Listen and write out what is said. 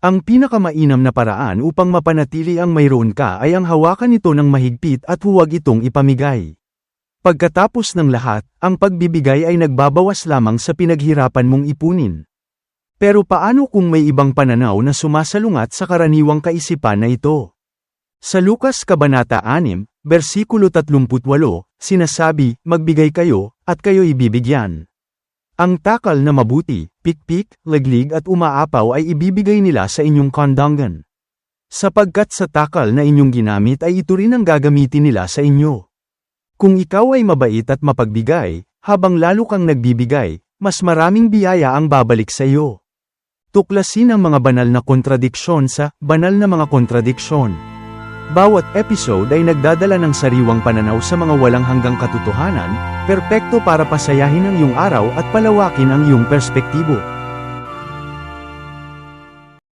Ang pinakamainam na paraan upang mapanatili ang mayroon ka ay ang hawakan ito ng mahigpit at huwag itong ipamigay. Pagkatapos ng lahat, ang pagbibigay ay nagbabawas lamang sa pinaghirapan mong ipunin. Pero paano kung may ibang pananaw na sumasalungat sa karaniwang kaisipan na ito? Sa Lukas Kabanata 6, versikulo 38, sinasabi, magbigay kayo, at kayo ibibigyan. Ang takal na mabuti, pikpik, leglig at umaapaw ay ibibigay nila sa inyong kondangan. Sapagkat sa takal na inyong ginamit ay ito rin ang gagamitin nila sa inyo. Kung ikaw ay mabait at mapagbigay, habang lalo kang nagbibigay, mas maraming biyaya ang babalik sa iyo. Tuklasin ang mga banal na kontradiksyon sa banal na mga kontradiksyon. Bawat episode ay nagdadala ng sariwang pananaw sa mga walang hanggang katotohanan, perpekto para pasayahin ang iyong araw at palawakin ang iyong perspektibo.